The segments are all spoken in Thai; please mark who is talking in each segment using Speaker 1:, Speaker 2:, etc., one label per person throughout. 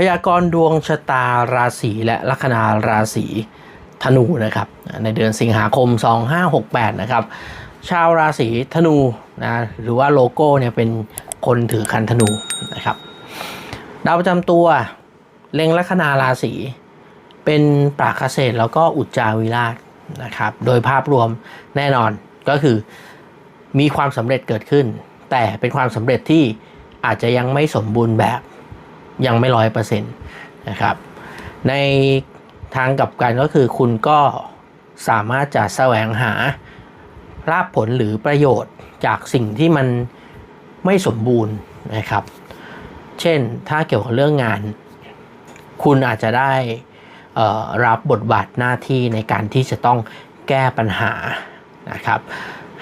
Speaker 1: พยากรณ์ดวงชะตาราศีและลัคนาราศีธนูนะครับในเดือนสิงหาคม 2568 นะครับ ชาวราศีธนูนะหรือว่าโลโก้เนี่ยเป็นคนถือคันธนูนะครับดาวประจำตัวเล็งลัคนาราศีเป็นปราคเกษตรแล้วก็อุจจาวิราชนะครับ โดยภาพรวมแน่นอนก็คือมีความสำเร็จเกิดขึ้น แต่เป็นความสำเร็จที่อาจจะยังไม่สมบูรณ์แบบ ยังไม่ร้อยเปอร์เซ็นต์นะครับ ในทางกลับกันก็คือคุณก็สามารถจะแสวงหาลาภผลหรือประโยชน์จากสิ่งที่มันไม่สมบูรณ์นะครับ เช่นถ้าเกี่ยวกับเรื่องงาน คุณอาจจะได้รับบทบาทหน้าที่ในการที่จะต้องแก้ปัญหานะครับ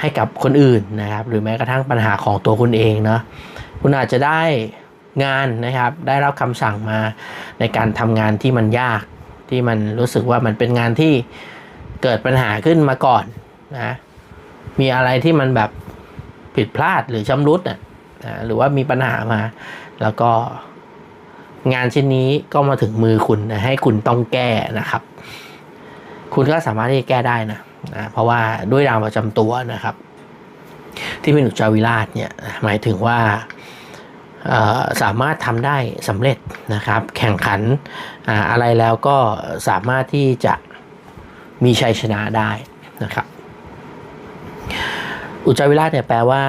Speaker 1: ให้กับคนอื่นนะครับ หรือแม้กระทั่งปัญหาของตัวคุณเองเนาะคุณอาจจะได้ งานนะครับ ได้รับคำสั่งมาในการทำงานที่มันยากที่มันรู้สึกว่ามันเป็นงานที่เกิดปัญหาขึ้นมาก่อนนะมีอะไรที่มันแบบผิดพลาดหรือชำรุดอะนะหรือว่ามีปัญหามา แล้วก็งานชิ้นนี้ก็มาถึงมือคุณนะให้คุณต้องแก้นะครับ คุณก็สามารถที่จะแก้ได้นะนะ เพราะว่าด้วยดาวประจำตัวนะครับ ที่เป็นอุจจาวิราชเนี่ยหมายถึงว่า สามารถทำได้สำเร็จนะครับ แข่งขันอะไรแล้วก็สามารถที่จะมีชัยชนะได้นะครับอุจจาวิราชเนี่ยแปลว่า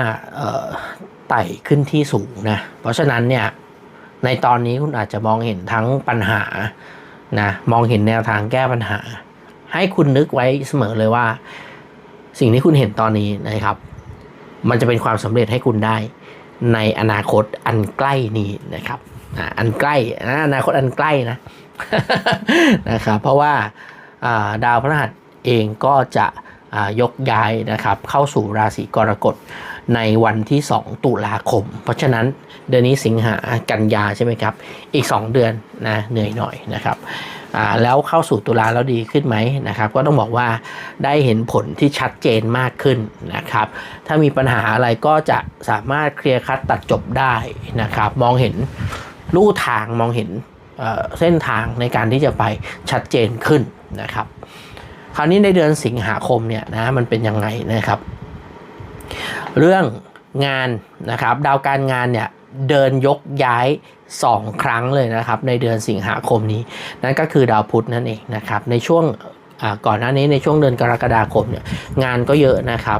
Speaker 1: ไต่ขึ้นที่สูงนะ เพราะฉะนั้นเนี่ยในตอนนี้คุณอาจจะมองเห็นทั้งปัญหานะมองเห็นแนวทางแก้ปัญหา ให้คุณนึกไว้เสมอเลยว่า สิ่งที่คุณเห็นตอนนี้นะครับ มันจะเป็นความสำเร็จให้คุณได้ ในอนาคตอันใกล้นี้นะครับอันใกล้อนาคตอันใกล้นะนะครับเพราะว่าดาวพฤหัสเองก็จะยกย้ายนะครับเข้าสู่ราศีกรกฎในวันที่ 2 ตุลาคม เพราะฉะนั้นเดือนนี้สิงหากันยาใช่ไหมครับ อีก 2 เดือนนะเหนื่อยหน่อยนะครับ แล้วเข้าสู่ตุลาแล้วดีขึ้นไหมนะครับก็ต้องบอกว่าได้เห็นผลที่ชัดเจนมากขึ้นนะครับถ้ามีปัญหาอะไรก็จะสามารถเคลียร์คัดตัดจบได้นะครับมองเห็นลู่ทางมองเห็นเเส้นทางในการที่จะไปชัดเจนขึ้นนะครับคราวนี้ในเดือนสิงหาคมเนี่ยนะมันเป็นยังไงนะครับ เรื่องงานนะครับดาวการงานเนี่ยเดินยกย้าย 2 ครั้งเลยนะครับในเดือนสิงหาคมนี้ นั่นก็คือดาวพุธนั่นเองนะครับในช่วงก่อนหน้านี้ในช่วงเดือนกรกฎาคมเนี่ยงานก็เยอะนะครับ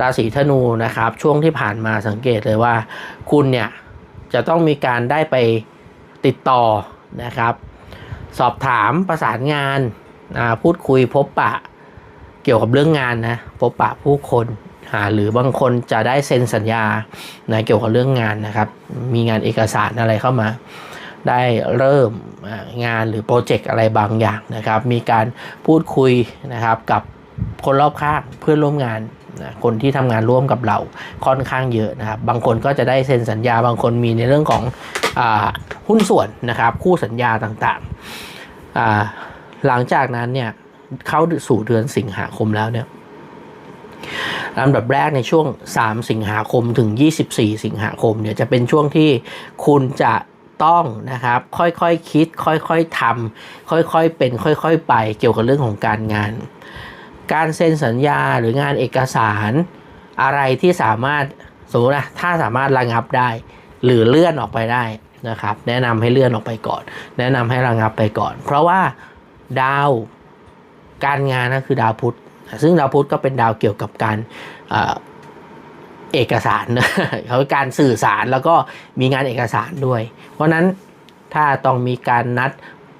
Speaker 1: ราศีธนูนะครับช่วงที่ผ่านมาสังเกตเลยว่า คุณเนี่ยจะต้องมีการได้ไปติดต่อนะครับ สอบถามประสานงานพูดคุยพบปะเกี่ยวกับเรื่องงานนะพบปะผู้คน หรือบางคนจะได้เซ็นสัญญานะเกี่ยวกับเรื่องงานนะครับ มีงานเอกสารอะไรเข้ามาได้เริ่มงานหรือโปรเจกต์อะไรบางอย่างนะครับ มีการพูดคุยนะครับกับคนรอบข้างเพื่อนร่วมงานนะคนที่ทำงานร่วมกับเราค่อนข้างเยอะนะครับ บางคนก็จะได้เซ็นสัญญา บางคนมีในเรื่องของอหุ้นส่วนนะครับ คู่สัญญาต่างๆ หลังจากนั้นเนี่ยเข้าสู่เดือนสิงหาคมแล้วเนี่ย ลำดับแรกในช่วง 3 สิงหาคมถึง 24 สิงหาคมเนี่ยจะเป็นช่วงที่คุณจะต้องนะครับค่อยๆคคิด ค่อยๆทำค่อยๆเป็นค่อยๆ ไปเกี่ยวกับเรื่องของการงาน การเซ็นสัญญาหรืองานเอกสาร อะไรที่สามารถสมมตินะถ้าสามารถระงับได้ หรือเลื่อนออกไปได้นะครับแนะนำให้เลื่อนออกไปก่อน แนะนำให้ระงับไปก่อน เพราะว่าดาวการงานนะคือดาวพุธ ซึ่งดาวพุธก็เป็นดาวเกี่ยวกับการเอ่อเอกสารเขาการสื่อสารแล้วก็มีงานเอกสารด้วย เพราะนั้นถ้าต้องมีการนัด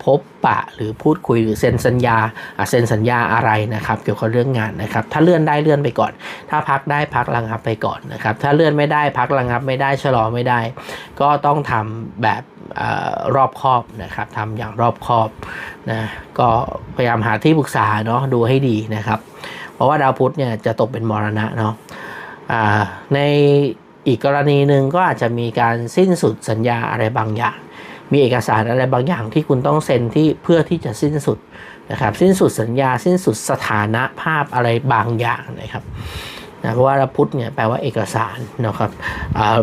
Speaker 1: พบปะหรือพูดคุยหรือเซ็นสัญญาเซ็นสัญญาอะไรนะครับ เกี่ยวกับเรื่องงานนะครับ ถ้าเลื่อนได้เลื่อนไปก่อน ถ้าพักได้พักระงับไปก่อนนะครับ ถ้าเลื่อนไม่ได้พักระงับไม่ได้ชะลอไม่ได้ ก็ต้องทำแบบอรอบคอบนะครับทำอย่างรอบคอบนะก็พยายามหาที่ปรึกษาเนาะดูให้ดีนะครับ เพราะว่าดาวพุธเนี่ยจะตกเป็นมรณะเนาะในอีกกรณีหนึ่งก็อาจจะมีการสิ้นสุดสัญญาอะไรบางอย่าง มีเอกสารอะไรบางอย่างที่คุณต้องเซ็นที่เพื่อที่จะสิ้นสุดนะครับ สิ้นสุดสัญญาสิ้นสุดสถานะภาพอะไรบางอย่างนะครับนะเพราะว่าพุทธเนี่ยแปลว่าเอกสารนะครับ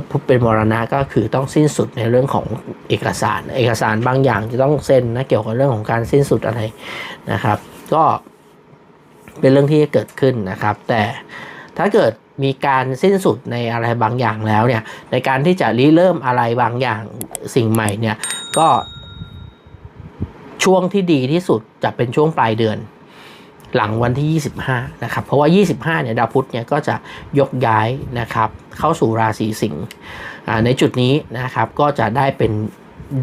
Speaker 1: พุทธเป็นมรณะก็คือต้องสิ้นสุดในเรื่องของเอกสาร เอกสารบางอย่างจะต้องเซ็นนะเกี่ยวกับเรื่องของการสิ้นสุดอะไรนะครับ ก็เป็นเรื่องที่จะเกิดขึ้นนะครับ แต่ถ้าเกิด มีการสิ้นสุดในอะไรบางอย่างแล้วเนี่ยในการที่จะริเริ่มอะไรบางอย่างสิ่งใหม่เนี่ยก็ช่วงที่ดีที่สุดจะเป็นช่วงปลายเดือน หลังวันที่ 25 นะครับ เพราะว่า 25 เนี่ยดาวพุธเนี่ยก็จะยกย้ายนะครับ เข้าสู่ราศีสิงห์ในจุดนี้นะครับก็จะได้เป็น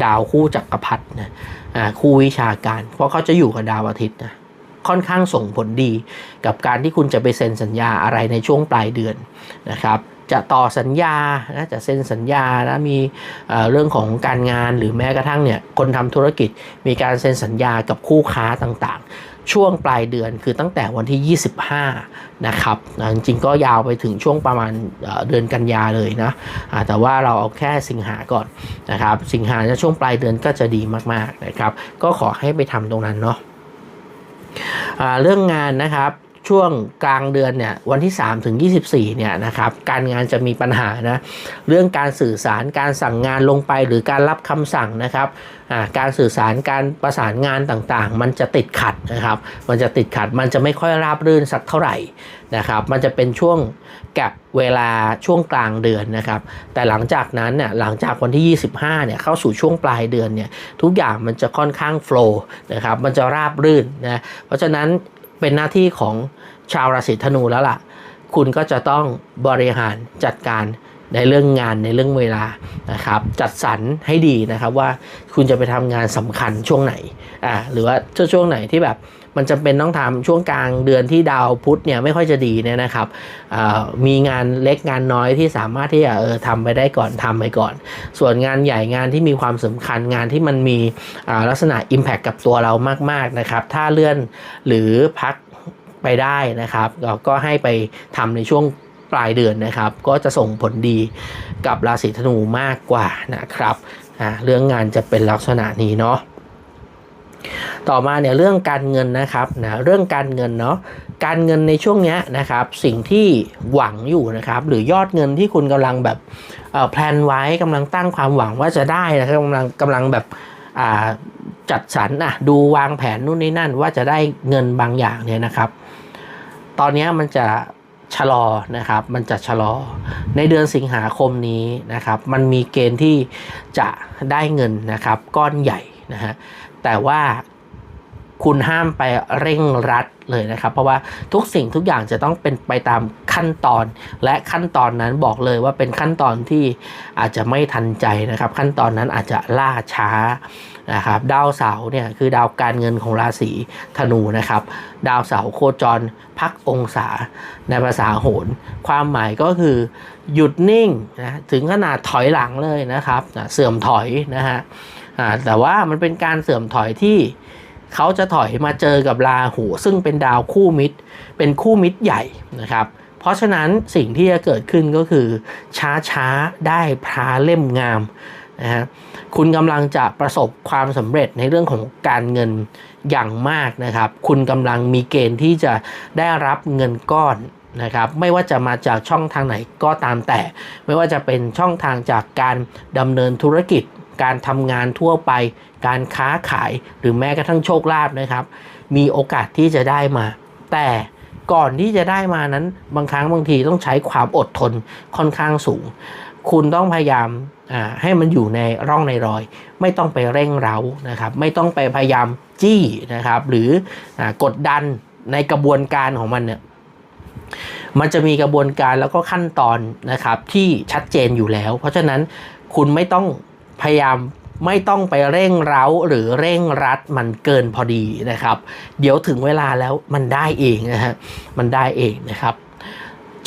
Speaker 1: ดาวคู่จักรพรรดินะคู่วิชาการ เพราะเขาจะอยู่กับดาวอาทิตย์นะ ค่อนข้างส่งผลดี กับการที่คุณจะไปเซ็นสัญญาอะไรในช่วงปลายเดือนนะครับจะต่อสัญญานะจะเซ็นสัญญานะมีเรื่องของการงานหรือแม้กระทั่งเนี่ยคนทำธุรกิจมีการเซ็นสัญญากับคู่ค้าต่างๆ ช่วงปลายเดือนคือตั้งแต่วันที่ 25 นะครับจริงๆก็ยาวไปถึงช่วงประมาณเดือนกันยาเลยนะแต่ว่าเราเอาแค่สิงหาก่อนนะครับ สิงหาจะช่วงปลายเดือนก็จะดีมากๆนะครับ ก็ขอให้ไปทำตรงนั้นเนาะ เรื่องงานนะครับ ช่วงกลางเดือนเนี่ยวันที่ 3 ถึง 24 เนี่ยนะครับการงานจะมีปัญหานะเรื่องการสื่อสารการสั่งงานลงไปหรือการรับคำสั่งนะครับการสื่อสารการประสานงานต่างๆ มันจะติดขัดนะครับ มันจะติดขัดมันจะไม่ค่อยราบรื่นสักเท่าไหร่นะครับมันจะเป็นช่วงแกับเวลาช่วงกลางเดือนนะครับแต่หลังจากนั้นเนี่ยหลังจากวันที่ 25เนี่ยเข้าสู่ช่วงปลายเดือนเนี่ยทุกอย่างมันจะค่อนข้างโฟล์นะครับมันจะราบรื่นนะเพราะฉะนั้น เป็นหน้าที่ของชาวราศีธนูแล้วล่ะ คุณก็จะต้องบริหารจัดการในเรื่องงานในเรื่องเวลานะครับ จัดสรรให้ดีนะครับว่าคุณจะไปทำงานสำคัญช่วงไหนอ่าหรือว่าช่วงไหนที่แบบ มันจำเป็นต้องทำช่วงกลางเดือนที่ดาวพุธเนี่ยไม่ค่อยจะดีเนี่ยนะครับมีงานเล็กงานน้อยที่สามารถที่จะเออทำไปได้ก่อนทำไปก่อน ส่วนงานใหญ่งานที่มีความสำคัญงานที่มันมีลักษณะ Impact กับตัวเรามากๆนะครับ ถ้าเลื่อนหรือพักไปได้นะครับเราก็ให้ไปทำในช่วงปลายเดือนนะครับ ก็จะส่งผลดีกับราศีธนูมากกว่านะครับเรื่องงานจะเป็นลักษณะนี้เนาะ ต่อมาเนี่ยเรื่องการเงินนะครับนะเรื่องการเงินเนาะการเงินในช่วงเนี้ยนะครับสิ่งที่หวังอยู่นะครับหรือยอดเงินที่คุณกำลังแบบเอ่อแพลนไว้กำลังตั้งความหวังว่าจะได้นะครับกำลังกำลังแบบจัดสรรอะดูวางแผนนู่นนี่นั่นว่าจะได้เงินบางอย่างเนี่ยนะครับ ตอนเนี้ยมันจะชะลอนะครับ มันจะชะลอ ในเดือนสิงหาคมนี้นะครับ มันมีเกณฑ์ที่จะได้เงินนะครับ ก้อนใหญ่ นะฮะแต่ว่าคุณห้ามไปเร่งรัดเลยนะครับ เพราะว่าทุกสิ่งทุกอย่างจะต้องเป็นไปตามขั้นตอน และขั้นตอนนั้นบอกเลยว่าเป็นขั้นตอนที่อาจจะไม่ทันใจนะครับ ขั้นตอนนั้นอาจจะล่าช้านะครับดาวเสาร์เนี่ยคือดาวการเงินของราศีธนูนะครับ ดาวเสาร์โคจรพักองศาในภาษาโหรความหมายก็คือหยุดนิ่งนะถึงขนาดถอยหลังเลยนะครับอะเสื่อมถอยนะฮะ อ่าแต่ว่ามันเป็นการเสื่อมถอยที่เขาจะถอยมาเจอกับราหู ซึ่งเป็นดาวคู่มิตร เป็นคู่มิตรใหญ่นะครับ เพราะฉะนั้นสิ่งที่จะเกิดขึ้นก็คือ ช้าช้าๆได้พระเล่มงามนะฮะคุณกำลังจะประสบความสำเร็จในเรื่องของการเงินอย่างมากนะครับ คุณกำลังมีเกณฑ์ที่จะได้รับเงินก้อนนะครับ ไม่ว่าจะมาจากช่องทางไหนก็ตามแต่ ไม่ว่าจะเป็นช่องทางจากการดำเนินธุรกิจ การทำงานทั่วไป การค้าขายหรือแม้กระทั่งโชคลาภนะครับ มีโอกาสที่จะได้มา แต่ก่อนที่จะได้มานั้นบางครั้งบางทีต้องใช้ความอดทนค่อนข้างสูง คุณต้องพยายามให้มันอยู่ในร่องในรอย ไม่ต้องไปเร่งเร้านะครับ ไม่ต้องไปพยายามจี้นะครับ หรืออกดดันในกระบวนการของมันเนี่ยมันจะมีกระบวนการแล้วก็ขั้นตอนนะครับที่ชัดเจนอยู่แล้ว เพราะฉะนั้นคุณไม่ต้อง พยายามไม่ต้องไปเร่งเร้าหรือเร่งรัดมันเกินพอดีนะครับ เดี๋ยวถึงเวลาแล้วมันได้เองนะฮะมันได้เองนะครับ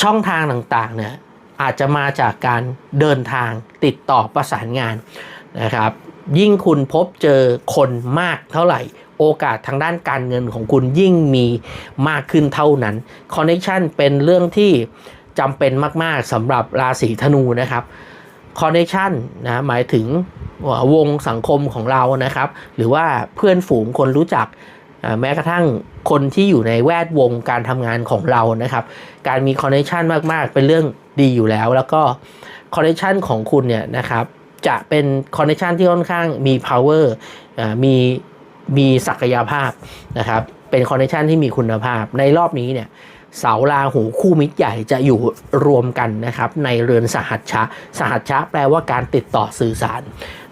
Speaker 1: ช่องทางต่างๆเนี่ยอาจจะมาจากการเดินทางติดต่อประสานงานนะครับ ยิ่งคุณพบเจอคนมากเท่าไหร่ โอกาสทางด้านการเงินของคุณยิ่งมีมากขึ้นเท่านั้นคอนเน t ชันเป็นเรื่องที่จำเป็นมากๆสำหรับราศีธนูนะครับ คอนเน t ชันนะหมายถึงวงสังคมของเรานะครับ หรือว่าเพื่อนฝูงคนรู้จักแม้กระทั่งคนที่อยู่ในแวดวงการทำงานของเรานะครับ การมีคอนเนคชันมากๆ เป็นเรื่องดีอยู่แล้ว แล้วก็คอนเนคชันของคุณเนี่ยนะครับจะเป็นคอนเนคชันที่ค่อนข้างมี power อ่ามีมีศักยภาพนะครับ เป็นคอนเนคชันที่มีคุณภาพในรอบนี้เนี่ย เสาราหูคู่มิตรใหญ่จะอยู่รวมกันนะครับในเรือนสหัชชะ สหัชชะแปลว่าการติดต่อสื่อสาร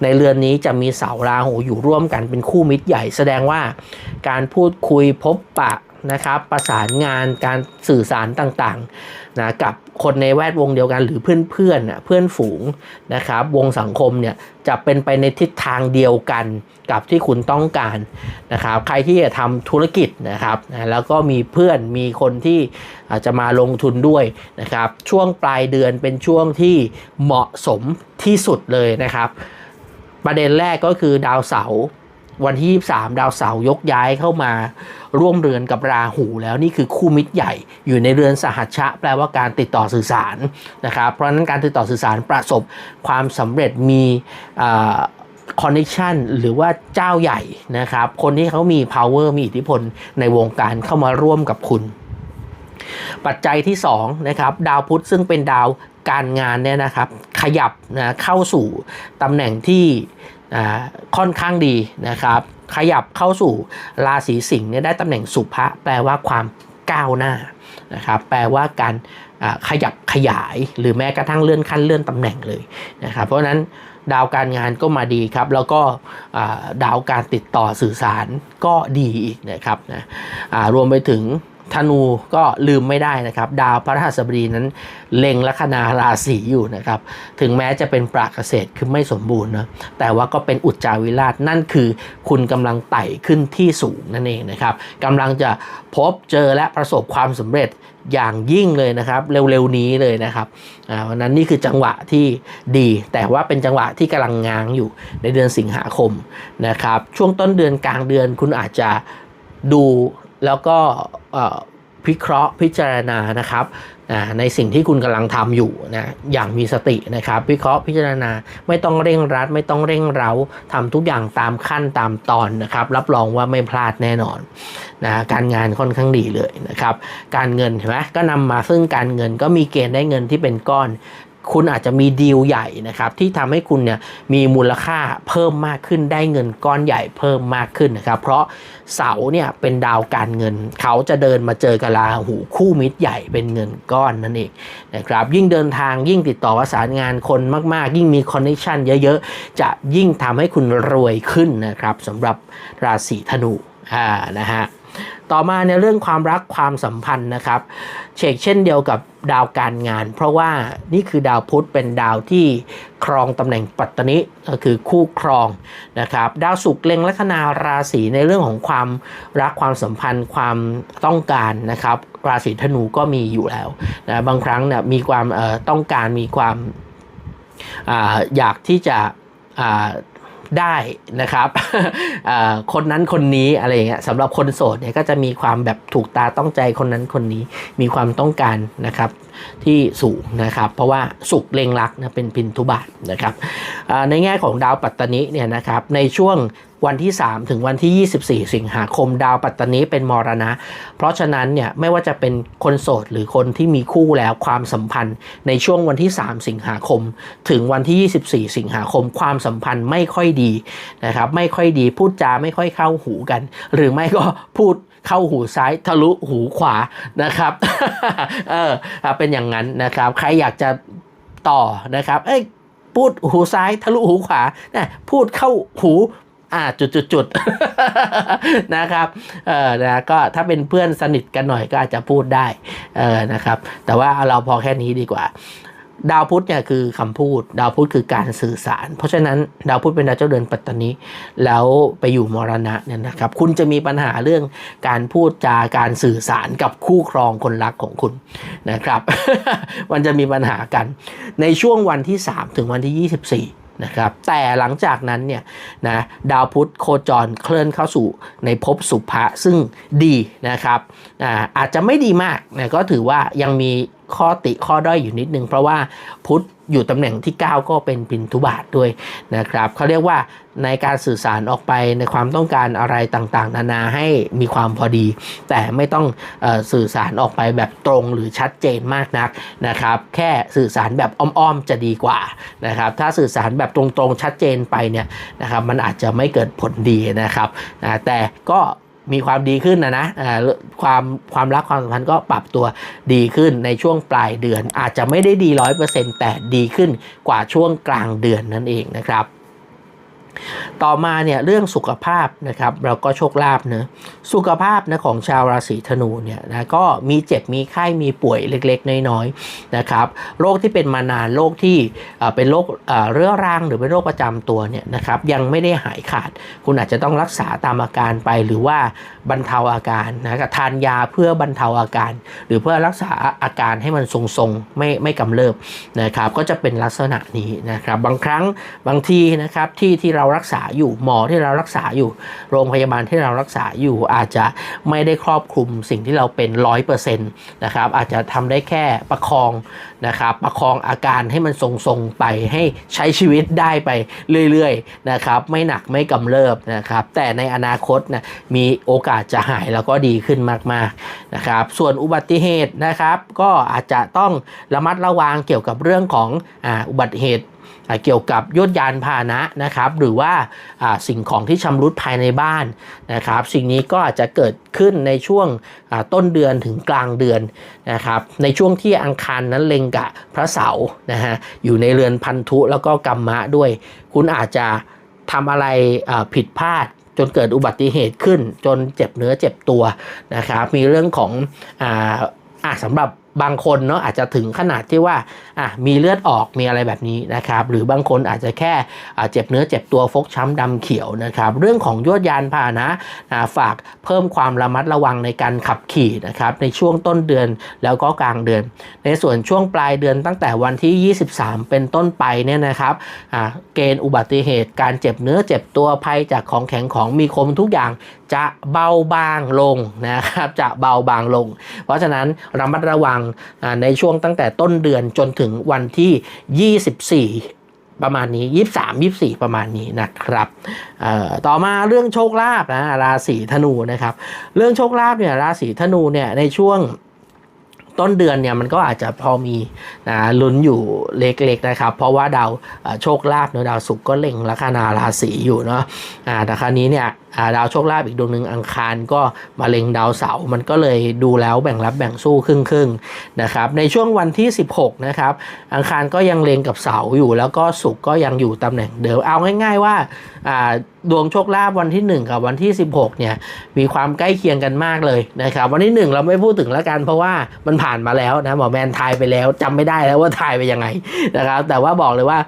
Speaker 1: ในเรือนนี้จะมีเสาราหูอยู่ร่วมกันเป็นคู่มิตรใหญ่ แสดงว่าการพูดคุยพบปะนะครับประสานงานการสื่อสารต่างๆ นะกับคนในแวดวงเดียวกันหรือเพื่อนๆน่ะเพื่อนฝูงนะครับวงสังคมเนี่ยจะเป็นไปในทิศทางเดียวกันกับที่คุณต้องการนะครับใครที่จะทำธุรกิจนะครับนะแล้วก็มีเพื่อนมีคนที่อาจจะมาลงทุนด้วยนะครับช่วงปลายเดือนเป็นช่วงที่เหมาะสมที่สุดเลยนะครับ ประเด็นแรกก็คือดาวเสาร์ วันที่ 23 ดาวเสาร์ยกย้ายเข้ามาร่วมเรือนกับราหูแล้วนี่คือคู่มิตรใหญ่อยู่ในเรือนสหัชชะ แปลว่าการติดต่อสื่อสารนะครับเพราะฉะนั้นการติดต่อสื่อสารประสบความสำเร็จมีคอนเนคชันหรือว่าเจ้าใหญ่นะครับ คนที่เขามี power มีอิทธิพลในวงการเข้ามาร่วมกับคุณ ปัจจัยที่2นะครับดาวพุธซึ่งเป็นดาวการงานเนี่ยนะครับ ขยับนะเข้าสู่ตำแหน่งที่ ค่อนข้างดีนะครับ ขยับเข้าสู่ราศีสิงห์เนี่ยได้ตำแหน่งสุภะแปลว่าความก้าวหน้านะครับ แปลว่าการขยับขยายหรือแม้กระทั่งเลื่อนขั้นเลื่อนตำแหน่งเลยนะครับ เพราะนั้นดาวการงานก็มาดีครับ แล้วก็ดาวการติดต่อสื่อสารก็ดีอีกนะครับนะรวมไปถึง ธนูก็ลืมไม่ได้นะครับ ดาวพระราชบดีนั้นเล็งลัคนาราศีอยู่นะครับ ถึงแม้จะเป็นปรากเกษตรคือไม่สมบูรณ์นะแต่ว่าก็เป็นอุจจาวิราชนั่นคือคุณกำลังไต่ขึ้นที่สูงนั่นเองนะครับกำลังจะพบเจอและประสบความสำเร็จอย่างยิ่งเลยนะครับเร็วๆนี้เลยนะครับอ่าวันนั้นนี่คือจังหวะที่ดี แต่ว่าเป็นจังหวะที่กำลังง้างอยู่ในเดือนสิงหาคมนะครับ ช่วงต้นเดือนกลางเดือนคุณอาจจะดู แล้วก็พิเคราะห์พิจารณานะครับในสิ่งที่คุณกำลังทำอยู่นะอย่างมีสตินะครับวิเคราะห์พิจารณาไม่ต้องเร่งรัด ไม่ต้องเร่งเร้าทำทุกอย่างตามขั้นตามตอนนะครับ รับรองว่าไม่พลาดแน่นอนนะการงานค่อนข้างดีเลยนะครับ การเงินเห็นไหมก็นำมาซึ่งการเงินก็มีเกณฑ์ได้เงินที่เป็นก้อน คุณอาจจะมีดีลใหญ่นะครับที่ทำให้คุณเนี่ยมีมูลค่าเพิ่มมากขึ้นได้เงินก้อนใหญ่เพิ่มมากขึ้นนะครับ เพราะเสาเนี่ยเป็นดาวการเงิน เขาจะเดินมาเจอกับราหูคู่มิตรใหญ่เป็นเงินก้อนนั่นเองนะครับยิ่งเดินทางยิ่งติดต่อประสานงานคนมาก ๆ ยิ่งมีคอนเนคชันเยอะ ๆ จะยิ่งทำให้คุณรวยขึ้นนะครับสำหรับราศีธนูอ่านะฮะ ต่อมาในเรื่องความรักความสัมพันธ์นะครับเชกเช่นเดียวกับดาวการงาน เพราะว่านี่คือดาวพุธเป็นดาวที่ครองตำแหน่งปัตตนิก็คือคู่ครองนะครับ ดาวศุกร์เล็งลัคนาราศีในเรื่องของความรักความสัมพันธ์ความต้องการนะครับ ราศีธนูก็มีอยู่แล้วนะบางครั้งเนี่ยมีความเอ่อต้องการมีความอาอยากที่จะอ่า ได้นะครับคนนั้นคนนี้อะไรอย่างเงี้ยสำหรับคนโสดเนี่ยก็จะมีความแบบถูกตาต้องใจคนนั้นคนนี้มีความต้องการนะครับที่สูงนะครับ เพราะว่าสุขเล็งรักนะเป็นพินทุบาทนะครับในแง่ของดาวปัตตนิเนี่ยนะครับในช่วง วันที่ 3 ถึงวันที่ 24 สิงหาคมดาวปัตตานิเป็นมรณะ เพราะฉะนั้นเนี่ยไม่ว่าจะเป็นคนโสดหรือคนที่มีคู่แล้วความสัมพันธ์ในช่วงวันที่ 3 สิงหาคม ถึงวันที่ 24 สิงหาคม ความสัมพันธ์ไม่ค่อยดีนะครับไม่ค่อยดีพูดจาไม่ค่อยเข้าหูกัน หรือไม่ก็พูดเข้าหูซ้ายทะลุหูขวานะครับเออเป็นอย่างนั้นนะครับ ใครอยากจะต่อนะครับ เอ้ยพูดหูซ้ายทะลุหูขวานะพูดเข้าหู อ่าจุดจุดจุดนะครับเออนะก็ถ้าเป็นเพื่อนสนิทกันหน่อยก็อาจจะพูดได้เออนะครับ แต่ว่าเราพอแค่นี้ดีกว่า ดาวพุธเนี่ยคือคำพูด ดาวพุธคือการสื่อสาร เพราะฉะนั้นดาวพุธเป็นดาวเจ้าเดือนปัตตานีแล้วไปอยู่มรณะเนี่ยนะครับ คุณจะมีปัญหาเรื่องการพูดจาการสื่อสารกับคู่ครองคนรักของคุณนะครับ มันจะมีปัญหากันในช่วงวันที่ 3 ถึงวันที่ 24 นะครับ แต่หลังจากนั้นเนี่ยนะดาวพุธโคจรเคลื่อนเข้าสู่ในภพสุภะซึ่งดีนะครับ อาจจะไม่ดีมากนะก็ถือว่ายังมีข้อติข้อด้อยอยู่นิดนึง เพราะว่าพุทธอยู่ตำแหน่งที่ 9 ก็เป็นปินทุบาทด้วยนะครับเขาเรียกว่าในการสื่อสารออกไปในความต้องการอะไรต่างๆ นานาให้มีความพอดี แต่ไม่ต้องอสื่อสารออกไปแบบตรงหรือชัดเจนมากนักนะครับ แค่สื่อสารแบบอ้อมๆจะดีกว่านะครับ ถ้าสื่อสารแบบตรงๆชัดเจนไปเนี่ยนะครับมันอาจจะไม่เกิดผลดีนะครับแต่ก็ มีความดีขึ้นนะนะความความรักความสัมพันธ์ก็ปรับตัวดีขึ้นในช่วงปลายเดือน อาจจะไม่ได้ดีร้อยเปอร์เซ็นต์แต่ดีขึ้นกว่าช่วงกลางเดือนนั่นเองนะครับ ต่อมาเนี่ยเรื่องสุขภาพนะครับเราก็โชคลาภเนะสุขภาพนะของชาวราศีธนูเนี่ยนะก็มีเจ็บมีไข้มีป่วยเล็กๆ น้อยๆนะครับโรคที่เป็นมานานโรคที่เป็นโรคเรื้อรังหรือเป็นโรคประจำตัวเนี่ยนะครับยังไม่ได้หายขาด คุณอาจจะต้องรักษาตามอาการไปหรือว่าบรรเทาอาการนะทานยาเพื่อบรรเทาอาการ หรือเพื่อรักษาอาการให้มันทรงๆไม่ไม่กำเริบนะครับก็จะเป็นลักษณะนี้นะครับบางครั้งบางทีนะครับที่ที่เรารักษาอยู่หมอที่เรารักษาอยู่ โรงพยาบาลที่เรารักษาอยู่อาจจะไม่ได้ครอบคลุมสิ่งที่เราเป็นร้อยเปอร์เซ็นต์นะครับอาจจะทำได้แค่ประคองนะครับประคองอาการให้มันทรงๆไปให้ใช้ชีวิตได้ไปเรื่อยๆนะครับไม่หนักไม่กำเริบนะครับแต่ในอนาคตนะมีโอกาสจะหายแล้วก็ดีขึ้นมากๆนะครับส่วนอุบัติเหตุนะครับก็อาจจะต้องระมัดระวังเกี่ยวกับเรื่องของอ,อุบัติเหตุ เกี่ยวกับยวดยานพาหนะนะครับ หรือว่าสิ่งของที่ชำรุดภายในบ้านนะครับ สิ่งนี้ก็อาจจะเกิดขึ้นในช่วงต้นเดือนถึงกลางเดือนนะครับ ในช่วงที่อังคารนั้นเล็งกับพระเสาร์นะฮะอยู่ในเรือนพันธุแล้วก็กรรมะด้วย คุณอาจจะทำอะไรผิดพลาดจนเกิดอุบัติเหตุขึ้นจนเจ็บเนื้อเจ็บตัวนะครับ มีเรื่องของอ่าสำหรับ บางคนเนาะอาจจะถึงขนาดที่ว่าอะมีเลือดออกมีอะไรแบบนี้นะครับหรือบางคนอาจจะแค่เจ็บเนื้อเจ็บตัวฟกช้ำดำเขียวนะครับเรื่องของยวดยานพาหนะอะฝากเพิ่มความระมัดระวังในการขับขี่นะครับในช่วงต้นเดือนแล้วก็กลางเดือน ในส่วนช่วงปลายเดือนตั้งแต่วันที่ 23 เป็นต้นไปเนี่ยนะครับอะเกณฑ์อุบัติเหตุการเจ็บเนื้อเจ็บตัวภัยจากของแข็งของมีคมทุกอย่างจะเบาบางลงนะครับจะเบาบางลง เพราะฉะนั้นระมัดระวังอ่าในช่วงตั้งแต่ต้นเดือนจนถึงวันที่ 24ประมาณนี้ 23 24 ประมาณนี้นะครับต่อมาเรื่องโชคลาภนะราศีธนูนะครับ เรื่องโชคลาภเนี่ยราศีธนูเนี่ยในช่วงต้นเดือนเนี่ยมันก็อาจจะพอมีนะลุ้นอยู่เล็กๆนะครับ เพราะว่าดาวโชคลาภเนอะดาวศุกร์ก็เล็งลัคนาราศีอยู่เนาะแต่คราวนี้เนี่ย ดาวโชคลาภอีกดวงหนึ่งอังคารก็มาเล็งดาวเสาร์มันก็เลยดูแล้วแบ่งรับแบ่งสู้ครึ่งๆนะครับในช่วงวันที่ 16นะครับอังคารก็ยังเล็งกับเสาร์อยู่ แล้วก็ศุกร์ก็ยังอยู่ตำแหน่งเดิมเอาง่าย ๆ ว่าดวงโชคลาภวันที่ 1 กับวันที่ 16เนี่ยมีความใกล้เคียงกันมากเลยนะครับวันที่ 1 เราไม่พูดถึงแล้วกัน เพราะว่ามันผ่านมาแล้วนะหมอแมนทายไปแล้วจำไม่ได้แล้วว่าทายไปยังไงนะครับแต่ว่าบอกเลยว่า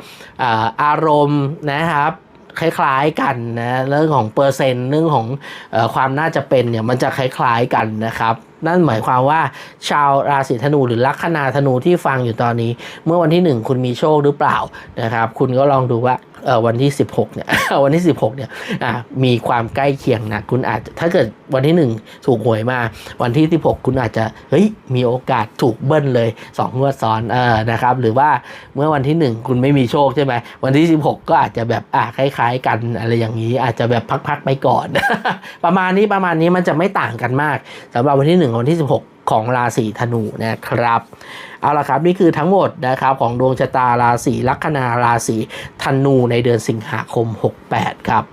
Speaker 1: อารมณ์นะครับ คล้ายๆกันนะเรื่องของเปอร์เซ็นต์เรื่องของอความน่าจะเป็นเนี่ยมันจะคล้ายๆกันนะครับนั่นหมายความว่าชาวราศีธนูหรือลัคนาธนูที่ฟังอยู่ตอนนี้ เมื่อวันที่ 1 คุณมีโชคหรือเปล่านะครับ คุณก็ลองดูว่า วันที่ 16เนี่ยวันที่ 16เนี่ยอะมีความใกล้เคียงนะคุณอาจจะถ้าเกิดวันที่ 1 ถูกหวยมา วันที่ 16 คุณอาจจะเฮ้ยมีโอกาสถูกเบิ้ลเลย2งวดซ้อนเออนะครับหรือว่าเมื่อวันที่ 1 คุณไม่มีโชคใช่ไหมวันที่ 16 ก็อาจจะแบบอะคล้าย ๆ กันอะไรอย่างนี้อาจจะแบบพักๆไปก่อน ประมาณนี้ประมาณนี้มันจะไม่ต่างกันมากสำหรับวันที่ 1 วันที่ 16 ของราศีธนูนะครับ เอาละครับนี่คือทั้งหมดนะครับของดวงชะตาราศีลัคนาราศีธนูในเดือนสิงหาคม 68 ครับ